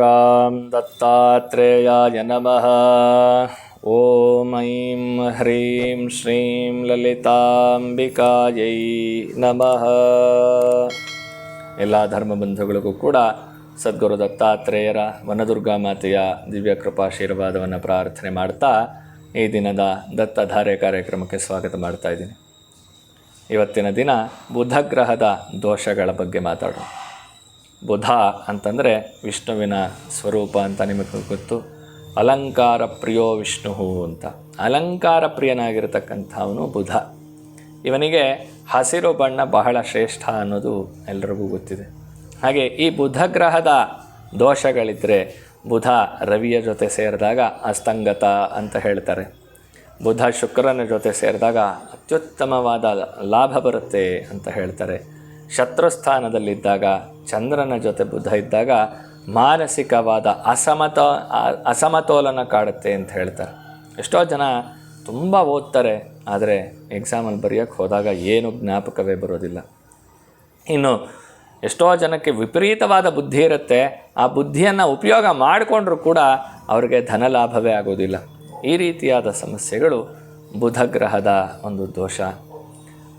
ರುದ್ರಾಂ ದತ್ತಾತ್ರೇಯಾಯ ನಮಃ ಓಂ ಐಂ ಹ್ರೀಂ ಶ್ರೀಂ ಲಲಿತಾಂಬಿಕಾಯೈ ನಮಃ ಎಲ್ಲ ಧರ್ಮಬಂಧುಗಳಿಗೂ ಕೂಡ ಸದ್ಗುರು ದತ್ತಾತ್ರೇಯರ ವನದುರ್ಗಾ ಮಾತೆಯ ದಿವ್ಯ ಕೃಪಾಶೀರ್ವಾದವನ್ನು ಪ್ರಾರ್ಥನೆ ಮಾಡ್ತಾ ಈ ದಿನದ ದತ್ತಧಾರೆ ಕಾರ್ಯಕ್ರಮಕ್ಕೆ ಸ್ವಾಗತ ಮಾಡ್ತಾ ಇದ್ದೀನಿ ಇವತ್ತಿನ ದಿನ ಬುಧಗ್ರಹದ ದೋಷಗಳ ಬಗ್ಗೆ ಮಾತಾಡೋಣ ಬುಧ ಅಂತಂದರೆ ವಿಷ್ಣುವಿನ ಸ್ವರೂಪ ಅಂತ ನಿಮಗೆ ಗೊತ್ತು. ಅಲಂಕಾರ ಪ್ರಿಯೋ ವಿಷ್ಣು ಅಂತ. ಅಲಂಕಾರ ಪ್ರಿಯನಾಗಿರತಕ್ಕಂಥವನು ಬುಧ. ಇವನಿಗೆ ಹಸಿರು ಬಣ್ಣ ಬಹಳ ಶ್ರೇಷ್ಠ ಅನ್ನೋದು ಎಲ್ರಿಗೂ ಗೊತ್ತಿದೆ. ಹಾಗೆ ಈ ಬುಧ ಗ್ರಹದ ದೋಷಗಳಿದ್ದರೆ ಬುಧ ರವಿಯ ಜೊತೆ ಸೇರಿದಾಗ ಅಸ್ತಂಗತ ಅಂತ ಹೇಳ್ತಾರೆ. ಬುಧ ಶುಕ್ರನ ಜೊತೆ ಸೇರಿದಾಗ ಅತ್ಯುತ್ತಮವಾದ ಲಾಭ ಬರುತ್ತೆ ಅಂತ ಹೇಳ್ತಾರೆ. ಶತ್ರುಸ್ಥಾನದಲ್ಲಿದ್ದಾಗ ಚಂದ್ರನ ಜೊತೆ ಬುಧ ಇದ್ದಾಗ ಮಾನಸಿಕವಾದ ಅಸಮತ ಅಸಮತೋಲನ ಕಾಡುತ್ತೆ ಅಂತ ಹೇಳ್ತಾರೆ. ಎಷ್ಟೋ ಜನ ತುಂಬ ಓದ್ತಾರೆ, ಆದರೆ ಎಕ್ಸಾಮಲ್ಲಿ ಬರೆಯೋಕ್ಕೆ ಹೋದಾಗ ಏನು ಜ್ಞಾಪಕವೇ ಬರೋದಿಲ್ಲ. ಇನ್ನು ಎಷ್ಟೋ ಜನಕ್ಕೆ ವಿಪರೀತವಾದ ಬುದ್ಧಿ ಇರುತ್ತೆ, ಆ ಬುದ್ಧಿಯನ್ನು ಉಪಯೋಗ ಮಾಡಿಕೊಂಡ್ರೂ ಕೂಡ ಅವರಿಗೆ ಧನ ಲಾಭವೇ ಆಗೋದಿಲ್ಲ. ಈ ರೀತಿಯಾದ ಸಮಸ್ಯೆಗಳು ಬುಧಗ್ರಹದ ಒಂದು ದೋಷ.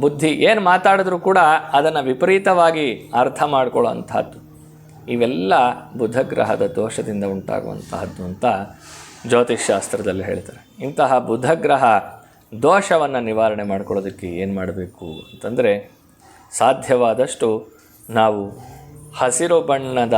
ಬುದ್ಧಿ ಏನು ಮಾತಾಡಿದ್ರೂ ಕೂಡ ಅದನ್ನು ವಿಪರೀತವಾಗಿ ಅರ್ಥ ಮಾಡ್ಕೊಳ್ಳೋ ಅಂಥದ್ದು ಇವೆಲ್ಲ ಬುಧಗ್ರಹದ ದೋಷದಿಂದ ಉಂಟಾಗುವಂತಹದ್ದು ಅಂತ ಜ್ಯೋತಿಷ್ಶಾಸ್ತ್ರದಲ್ಲಿ ಹೇಳ್ತಾರೆ. ಇಂತಹ ಬುಧಗ್ರಹ ದೋಷವನ್ನು ನಿವಾರಣೆ ಮಾಡ್ಕೊಳ್ಳೋದಕ್ಕೆ ಏನು ಮಾಡಬೇಕು ಅಂತಂದರೆ ಸಾಧ್ಯವಾದಷ್ಟು ನಾವು ಹಸಿರು ಬಣ್ಣದ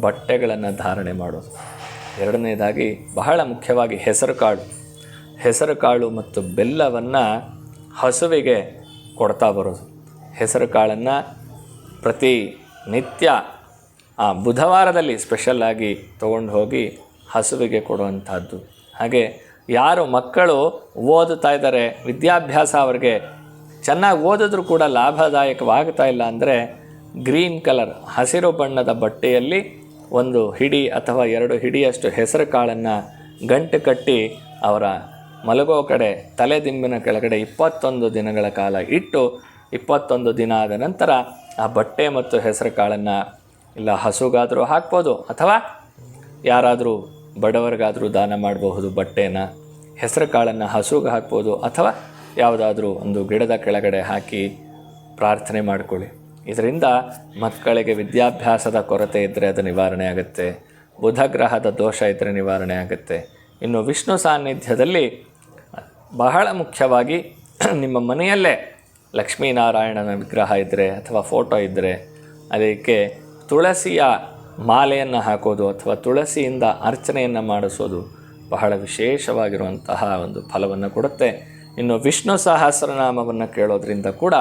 ಬಟ್ಟೆಗಳನ್ನು ಧಾರಣೆ ಮಾಡೋದು. ಎರಡನೇದಾಗಿ ಬಹಳ ಮುಖ್ಯವಾಗಿ ಹೆಸರು ಕಾಳು ಹೆಸರು ಕಾಳು ಮತ್ತು ಬೆಲ್ಲವನ್ನು ಹಸುವಿಗೆ ಕೊಡ್ತಾ ಬರೋದು. ಹೆಸರು ಕಾಳನ್ನು ಪ್ರತಿ ನಿತ್ಯ, ಆ, ಬುಧವಾರದಲ್ಲಿ ಸ್ಪೆಷಲ್ಲಾಗಿ ತೊಗೊಂಡು ಹೋಗಿ ಹಸುವಿಗೆ ಕೊಡುವಂಥದ್ದು. ಹಾಗೆ ಯಾರು ಮಕ್ಕಳು ಓದುತ್ತಾ ಇದ್ದಾರೆ, ವಿದ್ಯಾಭ್ಯಾಸ ಅವರಿಗೆ ಚೆನ್ನಾಗಿ ಓದಿದ್ರೂ ಕೂಡ ಲಾಭದಾಯಕವಾಗ್ತಾ ಇಲ್ಲ ಅಂದರೆ ಗ್ರೀನ್ ಕಲರ್, ಹಸಿರು ಬಣ್ಣದ ಬಟ್ಟೆಯಲ್ಲಿ ಒಂದು ಹಿಡಿ ಅಥವಾ ಎರಡು ಹಿಡಿಯಷ್ಟು ಹೆಸರು ಕಾಳನ್ನು ಗಂಟು ಕಟ್ಟಿ ಅವರ ಮಲಗೋ ಕಡೆ ತಲೆದಿಂಬಿನ ಕೆಳಗಡೆ ಇಪ್ಪತ್ತೊಂದು ದಿನಗಳ ಕಾಲ ಇಟ್ಟು ಇಪ್ಪತ್ತೊಂದು ದಿನ ಆದ ನಂತರ ಆ ಬಟ್ಟೆ ಮತ್ತು ಹೆಸರು ಕಾಳನ್ನು ಇಲ್ಲ ಹಸುಗಾದರೂ ಹಾಕ್ಬೋದು ಅಥವಾ ಯಾರಾದರೂ ಬಡವರಿಗಾದರೂ ದಾನ ಮಾಡಬಹುದು ಬಟ್ಟೆನ ಹೆಸರು ಕಾಳನ್ನು ಹಸುಗೆ ಹಾಕ್ಬೋದು ಅಥವಾ ಯಾವುದಾದ್ರೂ ಒಂದು ಗಿಡದ ಕೆಳಗಡೆ ಹಾಕಿ ಪ್ರಾರ್ಥನೆ ಮಾಡಿಕೊಳ್ಳಿ. ಇದರಿಂದ ಮಕ್ಕಳಿಗೆ ವಿದ್ಯಾಭ್ಯಾಸದ ಕೊರತೆ ಇದ್ದರೆ ಅದು ನಿವಾರಣೆ ಆಗುತ್ತೆ, ಬುಧಗ್ರಹದ ದೋಷ ಇದ್ದರೆ ನಿವಾರಣೆ ಆಗುತ್ತೆ. ಇನ್ನು ವಿಷ್ಣು ಸಾನ್ನಿಧ್ಯದಲ್ಲಿ ಬಹಳ ಮುಖ್ಯವಾಗಿ ನಿಮ್ಮ ಮನೆಯಲ್ಲೇ ಲಕ್ಷ್ಮೀನಾರಾಯಣನ ವಿಗ್ರಹ ಇದ್ದರೆ ಅಥವಾ ಫೋಟೋ ಇದ್ದರೆ ಅದಕ್ಕೆ ತುಳಸಿಯ ಮಾಲೆಯನ್ನು ಹಾಕೋದು ಅಥವಾ ತುಳಸಿಯಿಂದ ಅರ್ಚನೆಯನ್ನು ಮಾಡಿಸೋದು ಬಹಳ ವಿಶೇಷವಾಗಿರುವಂತಹ ಒಂದು ಫಲವನ್ನು ಕೊಡುತ್ತೆ. ಇನ್ನು ವಿಷ್ಣು ಸಹಸ್ರನಾಮವನ್ನು ಕೇಳೋದ್ರಿಂದ ಕೂಡ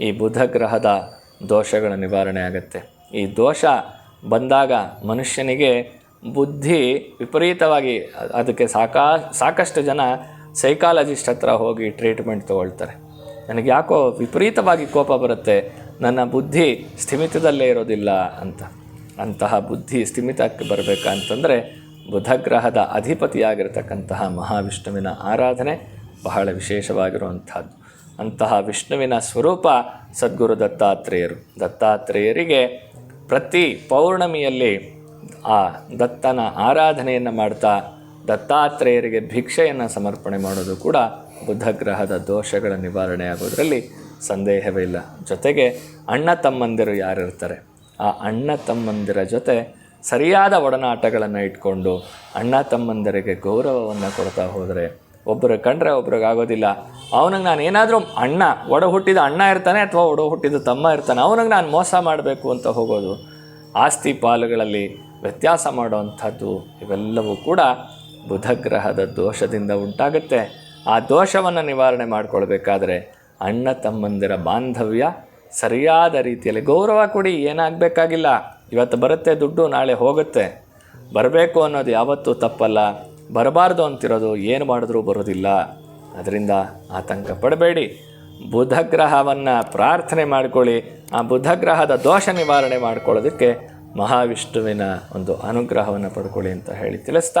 ಈ ಬುಧ ಗ್ರಹದ ದೋಷಗಳ ನಿವಾರಣೆ ಆಗುತ್ತೆ. ಈ ದೋಷ ಬಂದಾಗ ಮನುಷ್ಯನಿಗೆ ಬುದ್ಧಿ ವಿಪರೀತವಾಗಿ ಅದಕ್ಕೆ ಸಾಕಾ, ಸಾಕಷ್ಟು ಜನ ಸೈಕಾಲಜಿಸ್ಟ್ ಹತ್ರ ಹೋಗಿ ಟ್ರೀಟ್ಮೆಂಟ್ ತೊಗೊಳ್ತಾರೆ. ನನಗೆ ಯಾಕೋ ವಿಪರೀತವಾಗಿ ಕೋಪ ಬರುತ್ತೆ, ನನ್ನ ಬುದ್ಧಿ ಸ್ಥಿಮಿತದಲ್ಲೇ ಇರೋದಿಲ್ಲ ಅಂತ. ಅಂತಹ ಬುದ್ಧಿ ಸ್ಥಿಮಿತಕ್ಕೆ ಬರಬೇಕಂತಂದರೆ ಬುಧಗ್ರಹದ ಅಧಿಪತಿಯಾಗಿರ್ತಕ್ಕಂತಹ ಮಹಾವಿಷ್ಣುವಿನ ಆರಾಧನೆ ಬಹಳ ವಿಶೇಷವಾಗಿರುವಂಥದ್ದು. ಅಂತಹ ವಿಷ್ಣುವಿನ ಸ್ವರೂಪ ಸದ್ಗುರು ದತ್ತಾತ್ರೇಯರು. ದತ್ತಾತ್ರೇಯರಿಗೆ ಪ್ರತಿ ಪೌರ್ಣಮಿಯಲ್ಲಿ ಆ ದತ್ತನ ಆರಾಧನೆಯನ್ನು ಮಾಡ್ತಾ ದತ್ತಾತ್ರೇಯರಿಗೆ ಭಿಕ್ಷೆಯನ್ನು ಸಮರ್ಪಣೆ ಮಾಡೋದು ಕೂಡ ಬುಧಗ್ರಹದ ದೋಷಗಳ ನಿವಾರಣೆ ಆಗೋದರಲ್ಲಿ ಸಂದೇಹವೇ ಇಲ್ಲ. ಜೊತೆಗೆ ಅಣ್ಣ ತಮ್ಮಂದಿರು ಯಾರಿರ್ತಾರೆ? ಆ ಅಣ್ಣ ತಮ್ಮಂದಿರ ಜೊತೆ ಸರಿಯಾದ ಒಡನಾಟಗಳನ್ನು ಇಟ್ಕೊಂಡು ಅಣ್ಣ ತಮ್ಮಂದಿರಿಗೆ ಗೌರವವನ್ನು ಕೊಡ್ತಾ ಹೋದರೆ ಒಬ್ಬರು ಕಂಡ್ರೆ ಒಬ್ರಿಗಾಗೋದಿಲ್ಲ. ಅವನಿಗೆ ನಾನು ಏನಾದರೂ ಅಣ್ಣ ಒಡ ಹುಟ್ಟಿದ ಅಣ್ಣ ಇರ್ತಾನೆ ಅಥವಾ ಒಡ ಹುಟ್ಟಿದ ತಮ್ಮ ಇರ್ತಾನೆ, ಅವನಿಗೆ ನಾನು ಮೋಸ ಮಾಡಬೇಕು ಅಂತ ಹೋಗೋದು, ಆಸ್ತಿ ಪಾಲುಗಳಲ್ಲಿ ವ್ಯತ್ಯಾಸ ಮಾಡುವಂಥದ್ದು ಇವೆಲ್ಲವೂ ಕೂಡ ಬುಧಗ್ರಹದ ದೋಷದಿಂದ ಉಂಟಾಗುತ್ತೆ. ಆ ದೋಷವನ್ನು ನಿವಾರಣೆ ಮಾಡಿಕೊಳ್ಬೇಕಾದ್ರೆ ಅಣ್ಣ ತಮ್ಮಂದಿರ ಬಾಂಧವ್ಯ ಸರಿಯಾದ ರೀತಿಯಲ್ಲಿ ಗೌರವ ಕೊಡಿ, ಏನಾಗಬೇಕಾಗಿಲ್ಲ. ಇವತ್ತು ಬರುತ್ತೆ, ದುಡ್ಡು ನಾಳೆ ಹೋಗುತ್ತೆ. ಬರಬೇಕು ಅನ್ನೋದು ಯಾವತ್ತೂ ತಪ್ಪಲ್ಲ. ಬರಬಾರ್ದು ಅಂತಿರೋದು, ಏನು ಮಾಡಿದ್ರೂ ಬರೋದಿಲ್ಲ. ಅದರಿಂದ ಆತಂಕ ಪಡಬೇಡಿ. ಬುಧಗ್ರಹವನ್ನು ಪ್ರಾರ್ಥನೆ ಮಾಡಿಕೊಳ್ಳಿ. ಆ ಬುಧಗ್ರಹದ ದೋಷ ನಿವಾರಣೆ ಮಾಡ್ಕೊಳ್ಳೋದಕ್ಕೆ ಮಹಾವಿಷ್ಣುವಿನ ಒಂದು ಅನುಗ್ರಹವನ್ನು ಪಡ್ಕೊಳ್ಳಿ ಅಂತ ಹೇಳಿ ತಿಳಿಸ್ತಾ